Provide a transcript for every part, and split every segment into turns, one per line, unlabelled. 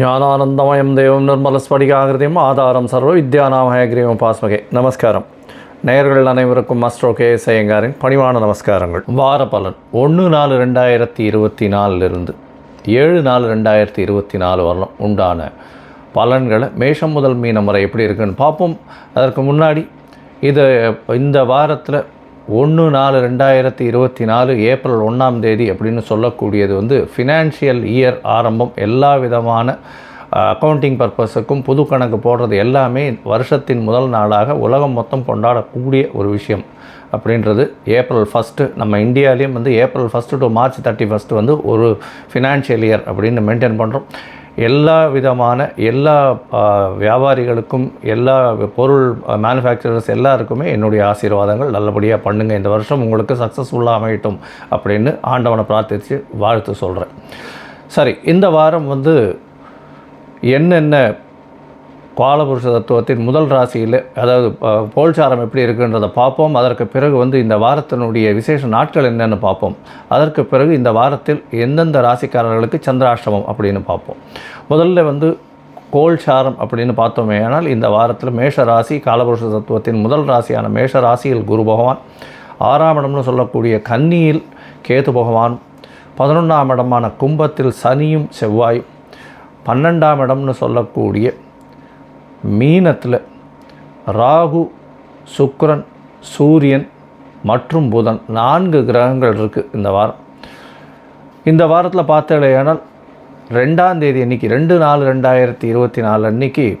ஞானானந்தமயம் தேவம் நிர்மலஸ்படிகாகிருதியும் ஆதாரம் சர்வ வித்யாநாமயகிரியம் பாஸ்மகே. நமஸ்காரம். நேயர்கள் அனைவருக்கும் மஸ்ட்ரோ கே எஸ் ஐயங்காரின் பணிவான நமஸ்காரங்கள். வார பலன். ஒன்று நாலு ரெண்டாயிரத்தி இருபத்தி நாலிலிருந்து ஏழு நாலு ரெண்டாயிரத்தி இருபத்தி நாலு வரலாம் உண்டான பலன்களை மேஷம் முதல் மீனம் வரை எப்படி இருக்குன்னு பார்ப்போம். அதற்கு முன்னாடி இது இந்த வாரத்தில் ஒன்று நாலு ரெண்டாயிரத்தி இருபத்தி நாலு ஏப்ரல் ஒன்றாம் தேதி அப்படின்னு சொல்லக்கூடியது வந்து ஃபினான்ஷியல் இயர் ஆரம்பம். எல்லா விதமான அக்கௌண்டிங் பர்பஸுக்கும் புது கணக்கு போடுறது எல்லாமே வருஷத்தின் முதல் நாளாக உலகம் மொத்தம் கொண்டாடக்கூடிய ஒரு விஷயம் அப்படின்றது. ஏப்ரல் ஃபஸ்ட்டு நம்ம இந்தியாவிலையும் வந்து April first to March thirty first வந்து ஒரு ஃபினான்ஷியல் இயர் அப்படின்னு மெயின்டைன் பண்ணுறோம் எல்லா விதமான எல்லா வியாபாரிகளுக்கும் எல்லா பொருள் மேனுஃபேக்சரர்ஸ் எல்லாருக்குமே என்னுடைய ஆசீர்வாதங்கள் நல்லபடியாக பண்ணுங்கள் இந்த வருஷம் உங்களுக்கு சக்ஸஸ்ஃபுல்லாக அமையட்டும் அப்படின்னு ஆண்டவனை பிரார்த்தித்து வாழ்த்து சொல்கிறேன் சரி இந்த வாரம் வந்து என்னென்ன காலபுருஷ தத்துவத்தின் முதல் ராசியில் அதாவது போல்சாரம் எப்படி இருக்குன்றதை பார்ப்போம். அதற்கு பிறகு வந்து இந்த வாரத்தினுடைய விசேஷ நாட்கள் என்னென்னு பார்ப்போம். அதற்கு பிறகு இந்த வாரத்தில் எந்தெந்த ராசிக்காரர்களுக்கு சந்திராஷ்டமம் அப்படின்னு பார்ப்போம். முதல்ல வந்து கோல்சாரம் அப்படின்னு பார்த்தோமே ஆனால் இந்த வாரத்தில் மேஷ ராசி காலபுருஷ தத்துவத்தின் முதல் ராசியான மேஷ ராசியில் குரு பகவான் ஆறாம் இடம்னு சொல்லக்கூடிய கன்னியில் கேது பகவான் பதினொன்றாம் இடமான கும்பத்தில் சனியும் செவ்வாயும் பன்னெண்டாம் இடம்னு சொல்லக்கூடிய மீனத்தில் ராகு சுக்ரன் சூரியன் மற்றும் புதன் நான்கு கிரகங்கள் இருக்குது இந்த வாரம். இந்த வாரத்தில் பார்த்தலையானால் ரெண்டாம் தேதி அன்னைக்கு ரெண்டு நாலு ரெண்டாயிரத்தி இருபத்தி நாலு அன்னைக்கு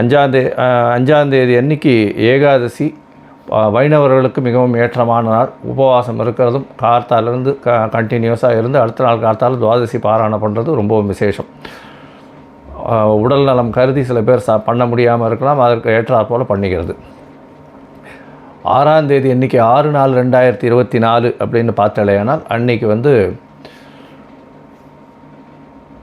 அஞ்சாந்தே அஞ்சாந்தேதி அன்னைக்கு ஏகாதசி. வைணவர்களுக்கு மிகவும் ஏற்றமான நாள் உபவாசம் இருக்கிறதும் கார்த்தாலிருந்து க கண்டினியூஸாக இருந்து அடுத்த நாள் கார்த்தாலும் துவாதசி பாராயணம் பண்ணுறது ரொம்பவும் விசேஷம். உடல் நலம் கருதி சில பேர் சா பண்ண முடியாமல் இருக்கலாம். அதற்கு ஏற்றாற் போல் பண்ணிக்கிறது. ஆறாம் தேதி அன்றைக்கி ஆறு நாலு ரெண்டாயிரத்தி இருபத்தி நாலு அப்படின்னு பார்த்தாலேயானால் அன்னைக்கு வந்து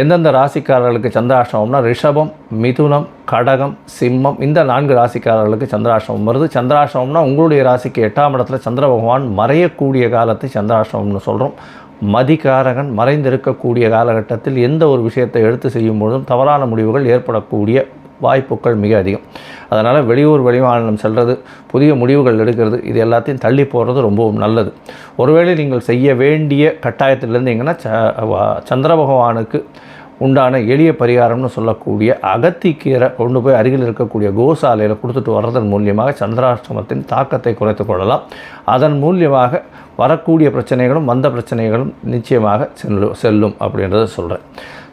எந்தெந்த ராசிக்காரர்களுக்கு சந்திராஷ்டமம்னா ரிஷபம் மிதுனம் கடகம் சிம்மம் இந்த நான்கு ராசிக்காரர்களுக்கு சந்திராஷ்டமம் வருது. சந்திராஷ்டமம்னா உங்களுடைய ராசிக்கு எட்டாம் இடத்துல சந்திர பகவான் மறையக்கூடிய காலத்தை சந்திராஷ்டமம்னு சொல்கிறோம் மதிகாரகன் மறைந்திருக்கக்கூடிய காலகட்டத்தில் எந்த ஒரு விஷயத்தை எடுத்து செய்யும் பொழுதும் தவறான முடிவுகள் ஏற்படக்கூடிய வாய்ப்புகள் மிக அதிகம். அதனால் வெளியூர் வெளிமாநிலம் செல்வது புதிய முடிவுகள் எடுக்கிறது இது எல்லாத்தையும் தள்ளி போடுறது ரொம்பவும் நல்லது. ஒருவேளை நீங்கள் செய்ய வேண்டிய கட்டாயத்தில் இருந்தீங்கன்னா ச சந்திர பகவானுக்கு உண்டான எளிய பரிகாரம்னு சொல்லக்கூடிய அகத்திக்கீரை கொண்டு போய் அருகில் இருக்கக்கூடிய கோசாலையில் கொடுத்துட்டு வர்றதன் மூலியமாக சந்திராஷ்டமத்தின் தாக்கத்தை குறைத்து கொள்ளலாம். அதன் மூலியமாக வரக்கூடிய பிரச்சனைகளும் வந்த பிரச்சனைகளும் நிச்சயமாக செல்லும் செல்லும் அப்படின்றத சொல்கிறேன்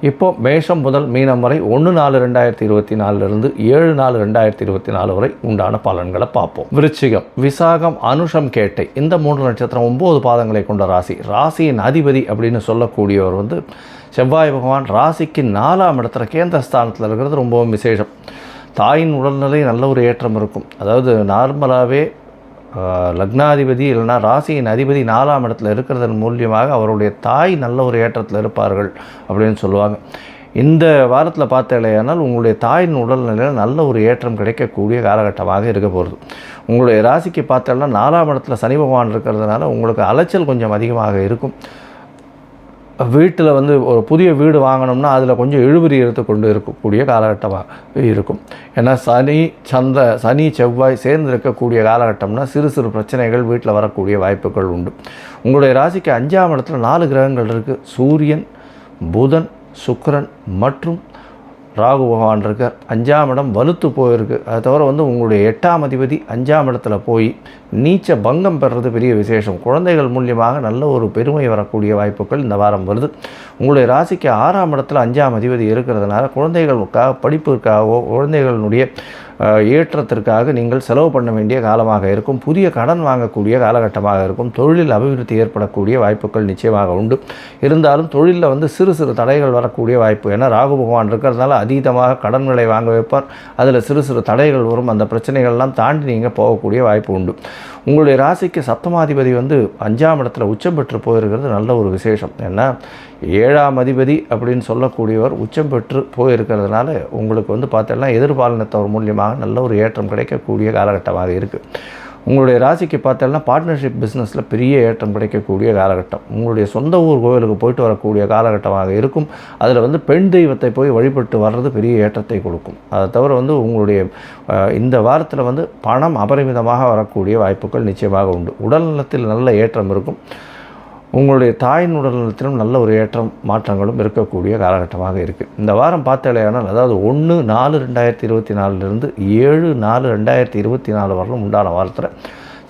இப்போ மேஷம் முதல் மீனம் வரை ஒன்று நாலு ரெண்டாயிரத்தி இருபத்தி நாலுலேருந்து ஏழு நாலு ரெண்டாயிரத்தி இருபத்தி நாலு வரை உண்டான பலன்களை பார்ப்போம். விருச்சிகம் விசாகம் அனுஷம் கேட்டை இந்த மூன்று நட்சத்திரம் ஒம்பது பாதங்களை கொண்ட ராசி. ராசியின் அதிபதி அப்படின்னு சொல்லக்கூடியவர் வந்து செவ்வாய் பகவான் ராசிக்கு நாலாம் இடத்துல கேந்திர ஸ்தானத்தில் இருக்கிறது ரொம்பவும் விசேஷம். தாயின் உடல்நிலை நல்ல ஒரு ஏற்றம் இருக்கும். அதாவது நார்மலாகவே லக்னாதிபதி இல்லைன்னா ராசியின் அதிபதி நாலாம் இடத்துல இருக்கிறதன் மூலியமாக அவருடைய தாய் நல்ல ஒரு ஏற்றத்தில் இருப்பார்கள் அப்படின்னு சொல்லுவாங்க. இந்த வாரத்தில் பார்த்தேலையானால் உங்களுடைய தாயின் உடல்நிலையில் நல்ல ஒரு ஏற்றம் கிடைக்கக்கூடிய காலகட்டமாக இருக்க போகிறது உங்களுடைய ராசிக்கு பார்த்தேன்னா நாலாம் இடத்துல சனி பகவான் இருக்கிறதுனால உங்களுக்கு அலைச்சல் கொஞ்சம் அதிகமாக இருக்கும். வீட்டில் வந்து ஒரு புதிய வீடு வாங்கினோம்னா அதில் கொஞ்சம் இழுபறி எடுத்து கொண்டு இருக்கக்கூடிய காலகட்டமாக இருக்கும். ஏன்னா சனி சந்த சனி செவ்வாய் சேர்ந்து இருக்கக்கூடிய காலகட்டம்னா சிறு சிறு பிரச்சனைகள் வீட்டில் வரக்கூடிய வாய்ப்புகள் உண்டு. உங்களுடைய ராசிக்கு அஞ்சாம் இடத்துல நாலு கிரகங்கள் இருக்குது சூரியன் புதன் சுக்கரன் மற்றும் ராகு பகவான் இருக்கார். அஞ்சாம் இடம் வலுத்து போயிருக்கு. அதை தவிர வந்து உங்களுடைய எட்டாம் அதிபதி அஞ்சாம் இடத்துல போய் நீச்ச பங்கம் பெறுறது பெரிய விசேஷம். குழந்தைகள் மூலியமாக நல்ல ஒரு பெருமை வரக்கூடிய வாய்ப்புகள் இந்த வாரம் வருது. உங்களுடைய ராசிக்கு ஆறாம் இடத்துல அஞ்சாம் அதிபதி இருக்கிறதுனால குழந்தைகளுக்காக படிப்பிற்காகவோ குழந்தைகளுடைய ஏற்றத்திற்காக நீங்கள் செலவு பண்ண வேண்டிய காலமாக இருக்கும். புதிய கடன் வாங்கக்கூடிய காலகட்டமாக இருக்கும். தொழிலில் அபிவிருத்தி ஏற்படக்கூடிய வாய்ப்புகள் நிச்சயமாக உண்டு. இருந்தாலும் தொழிலில் வந்து சிறு சிறு தடைகள் வரக்கூடிய வாய்ப்பு. ஏன்னா ராகு பகவான் இருக்கிறதுனால அதீதமாக கடன்களை வாங்க வைப்பார். அதில் சிறு சிறு தடைகள் வரும். அந்த பிரச்சனைகள்லாம் தாண்டி நீங்கள் போகக்கூடிய வாய்ப்பு உண்டு. உங்களுடைய ராசிக்கு சப்தமாதிபதி வந்து அஞ்சாம் இடத்துல உச்சம் பெற்று போயிருக்கிறது நல்ல ஒரு விசேஷம். ஏன்னா ஏழாம் அதிபதி அப்படின்னு சொல்லக்கூடியவர் உச்சம் பெற்று போயிருக்கிறதுனால உங்களுக்கு வந்து பார்த்தோன்னா எதிர்பாலினத்தவர் மூலியமாக நல்ல ஒரு ஏற்றம் கிடைக்கக்கூடிய காலகட்டமாக இருக்குது உங்களுடைய ராசிக்கு பார்த்தோம்னா பார்ட்னர்ஷிப் பிஸ்னஸில் பெரிய ஏற்றம் கிடைக்கக்கூடிய காலகட்டம். உங்களுடைய சொந்த ஊர் கோவிலுக்கு போயிட்டு வரக்கூடிய காலகட்டமாக இருக்கும். அதில் வந்து பெண் தெய்வத்தை போய் வழிபட்டு வர்றது பெரிய ஏற்றத்தை கொடுக்கும். அதை தவிர வந்து உங்களுடைய இந்த வாரத்தில் வந்து பணம் அபரிமிதமாக வரக்கூடிய வாய்ப்புகள் நிச்சயமாக உண்டு. உடல்நலத்தில் நல்ல ஏற்றம் இருக்கும். உங்களுடைய தாயின் உடல்நலத்திலும் நல்ல ஒரு ஏற்றம் மாற்றங்களும் இருக்கக்கூடிய காலகட்டமாக இருக்குது இந்த வாரம் பார்த்தாலேயானால் அதாவது ஒன்று நாலு ரெண்டாயிரத்தி இருபத்தி நாலுலேருந்து ஏழு நாலு ரெண்டாயிரத்தி இருபத்தி நாலு வரலும் உண்டான வாரத்தில்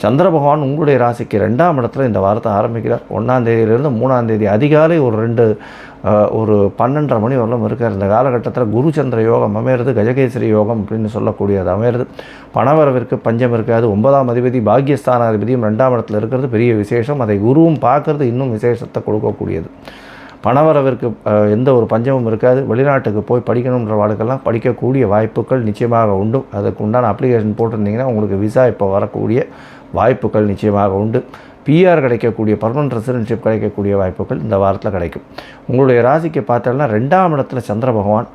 சந்திர பகவான் உங்களுடைய ராசிக்கு ரெண்டாம் இடத்துல இந்த வாரத்தை ஆரம்பிக்கிறார். ஒன்றாம் மூணாந்தேதி மூணாம் தேதி அதிகாலை ஒரு ரெண்டு ஒரு பன்னெண்டரை மணி வரலும் இருக்கார். இந்த காலகட்டத்தில் குரு சந்திர யோகம் அமையிறது கஜகேசரி யோகம் அப்படின்னு சொல்லக்கூடியது அமையிறது. பணவரவிற்கு பஞ்சம் இருக்காது. ஒன்பதாம் அதிபதி பாக்கியஸ்தானாதிபதியும் ரெண்டாம் இடத்துல இருக்கிறது. பெரிய விசேஷம். அதை குருவும் பார்க்கறது இன்னும் விசேஷத்தை கொடுக்கக்கூடியது. பணவரவிற்கு எந்த ஒரு பஞ்சமும் இருக்காது. வெளிநாட்டுக்கு போய் படிக்கணுன்ற வாழ்க்கெல்லாம் படிக்கக்கூடிய வாய்ப்புகள் நிச்சயமாக உண்டு. அதுக்கு உண்டான அப்ளிகேஷன் போட்டிருந்தீங்கன்னா உங்களுக்கு விசா இப்போ வரக்கூடிய வாய்ப்புகள் நிச்சயமாக உண்டு. பிஆர் கிடைக்கக்கூடிய பர்மனன்ட் ரெசிடென்ஷிப் கிடைக்கக்கூடிய வாய்ப்புகள் இந்த வாரத்தில் கிடைக்கும். உங்களுடைய ராசிக்கு பார்த்தோம்னா ரெண்டாம் இடத்துல சந்திர பகவான்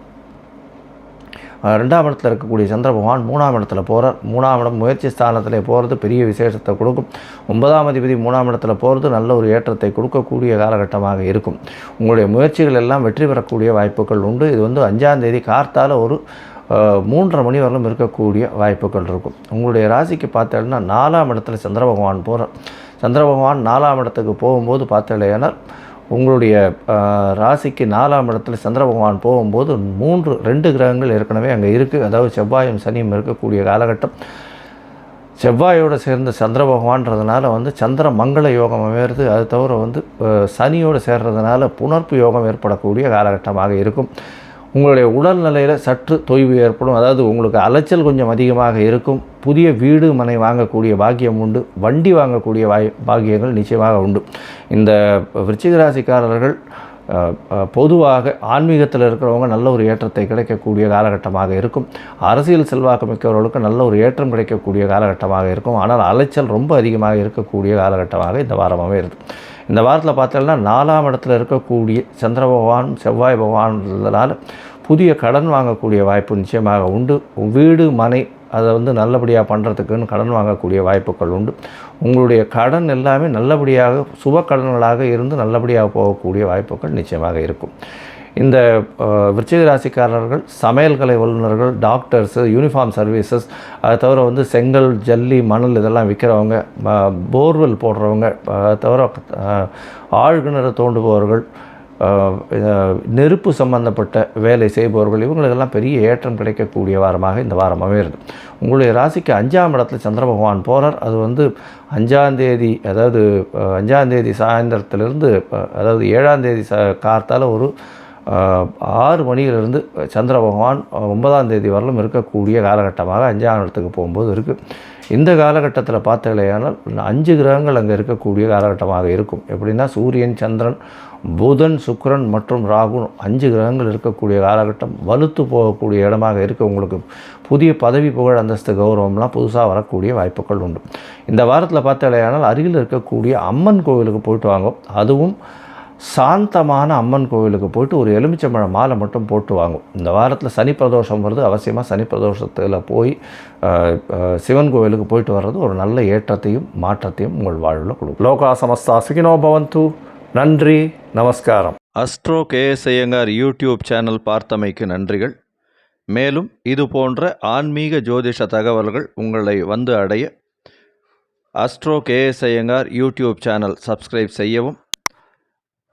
ரெண்டாம் இடத்துல இருக்கக்கூடிய சந்திர பகவான் மூணாம் இடத்துல போகிறார் மூணாம் இடம் முயற்சி ஸ்தானத்தில் போகிறது பெரிய விசேஷத்தை கொடுக்கும். ஒன்பதாம் அதிபதி மூணாம் இடத்துல போகிறது நல்ல ஒரு ஏற்றத்தை கொடுக்கக்கூடிய காலகட்டமாக இருக்கும். உங்களுடைய முயற்சிகள் எல்லாம் வெற்றி பெறக்கூடிய வாய்ப்புகள் உண்டு. இது வந்து அஞ்சாம் தேதி கார்த்தால் ஒரு மூன்றரை மணி வரலும் இருக்கக்கூடிய வாய்ப்புகள் இருக்கும். உங்களுடைய ராசிக்கு பார்த்தேன்னா நாலாம் இடத்துல சந்திர பகவான் போகிறார் சந்திர பகவான் நாலாம் இடத்துக்கு போகும்போது பார்த்தீங்கன்னா உங்களுடைய ராசிக்கு நாலாம் இடத்துல சந்திர பகவான் போகும்போது மூன்று ரெண்டு கிரகங்கள் ஏற்கனவே அங்கே இருக்குது அதாவது செவ்வாயும் சனியும் இருக்கக்கூடிய காலகட்டம். செவ்வாயோடு சேர்ந்த சந்திர பகவான்றதுனால வந்து சந்திர மங்கள யோகம் அமையிறது. அது தவிர வந்து சனியோடு சேர்றதுனால புணர்ப்பு யோகம் ஏற்படக்கூடிய காலகட்டமாக இருக்கும். உங்களுடைய உடல்நிலையில் சற்று தொய்வு ஏற்படும். அதாவது உங்களுக்கு அலைச்சல் கொஞ்சம் அதிகமாக இருக்கும். புதிய வீடு மனை வாங்கக்கூடிய பாக்கியம் உண்டு. வண்டி வாங்கக்கூடிய வாய் பாக்கியங்கள் நிச்சயமாக உண்டு. இந்த விருச்சிகராசிக்காரர்கள் பொதுவாக ஆன்மீகத்தில் இருக்கிறவங்க நல்ல ஒரு ஏற்றத்தை கிடைக்கக்கூடிய காலகட்டமாக இருக்கும். அரசியல் செல்வாக்கு மிக்கவர்களுக்கு நல்ல ஒரு ஏற்றம் கிடைக்கக்கூடிய காலகட்டமாக இருக்கும். ஆனால் அலைச்சல் ரொம்ப அதிகமாக இருக்கக்கூடிய காலகட்டமாக இந்த வாரம் அமைகிறது. இந்த வாரத்தில் பார்த்தோம்னா நாலாம் இடத்துல இருக்கக்கூடிய சந்திர பகவான் செவ்வாய் பகவான்றதுனால புதிய கடன் வாங்கக்கூடிய வாய்ப்பு நிச்சயமாக உண்டு. வீடு மனை அதை வந்து நல்லபடியாக பண்ணுறதுக்குன்னு கடன் வாங்கக்கூடிய வாய்ப்புகள் உண்டு. உங்களுடைய கடன் எல்லாமே நல்லபடியாக சுப கடன்களாக இருந்து நல்லபடியாக போகக்கூடிய வாய்ப்புகள் நிச்சயமாக இருக்கும். இந்த விருச்சிக ராசிக்காரர்கள் சமையல் கலை வல்லுநர்கள் டாக்டர்ஸு யூனிஃபார்ம் சர்வீசஸ் அதை தவிர வந்து செங்கல் ஜல்லி மணல் இதெல்லாம் விற்கிறவங்க போர்வெல் போடுறவங்க அதை தவிர ஆழ்கிணறு தோண்டுபவர்கள் நெருப்பு சம்பந்தப்பட்ட வேலை செய்பவர்கள் இவங்களுக்கெல்லாம் பெரிய ஏற்றம் கிடைக்கக்கூடிய வாரமாக இந்த வாரம் அமைகிறது. உங்களுடைய ராசிக்கு அஞ்சாம் இடத்துல சந்திர பகவான் போகிறார் அது வந்து அஞ்சாந்தேதி அதாவது அஞ்சாந்தேதி சாயந்தரத்திலிருந்து அதாவது ஏழாந்தேதி ச கார்த்தால் ஒரு ஆறு மணியிலிருந்து சந்திர பகவான் ஒன்பதாம் தேதி வரலும் இருக்கக்கூடிய காலகட்டமாக அஞ்சாம் இடத்துக்கு போகும்போது இருக்குது இந்த காலகட்டத்தில் பார்த்தீங்களேயானால் அஞ்சு கிரகங்கள் அங்கே இருக்கக்கூடிய காலகட்டமாக இருக்கும். எப்படின்னா சூரியன் சந்திரன் புதன் சுக்கரன் மற்றும் ராகு அஞ்சு கிரகங்கள் இருக்கக்கூடிய காலகட்டம் வலுத்து போகக்கூடிய இடமாக இருக்க. உங்களுக்கு புதிய பதவி புகழ் அந்தஸ்து கௌரவம்லாம் புதுசாக வரக்கூடிய வாய்ப்புகள் உண்டு. இந்த வாரத்தில் பார்த்தாலேயானால் அருகில் இருக்கக்கூடிய அம்மன் கோவிலுக்கு போயிட்டு வாங்க. அதுவும் சாந்தமான அம்மன் கோவிலுக்கு போயிட்டு ஒரு எலுமிச்சம்பழம் மாலை மட்டும் போட்டு வாங்கும். இந்த வாரத்தில் சனி பிரதோஷம் வருது. அவசியமாக சனி பிரதோஷத்தில் போய் சிவன் கோவிலுக்கு போயிட்டு வர்றது ஒரு நல்ல ஏற்றத்தையும் மாற்றத்தையும் உங்கள் வாழ்வில் கொடுக்கும். லோகா சமஸ்தா சுகினோ பவந்து. நன்றி. நமஸ்காரம். Astro KS Iyengar YouTube channel பார்த்தமைக்கு நன்றிகள். மேலும் இது போன்ற ஆன்மீக ஜோதிஷ தகவல்கள் உங்களை வந்து அடைய astro KS Iyengar YouTube channel subscribe செய்யவும்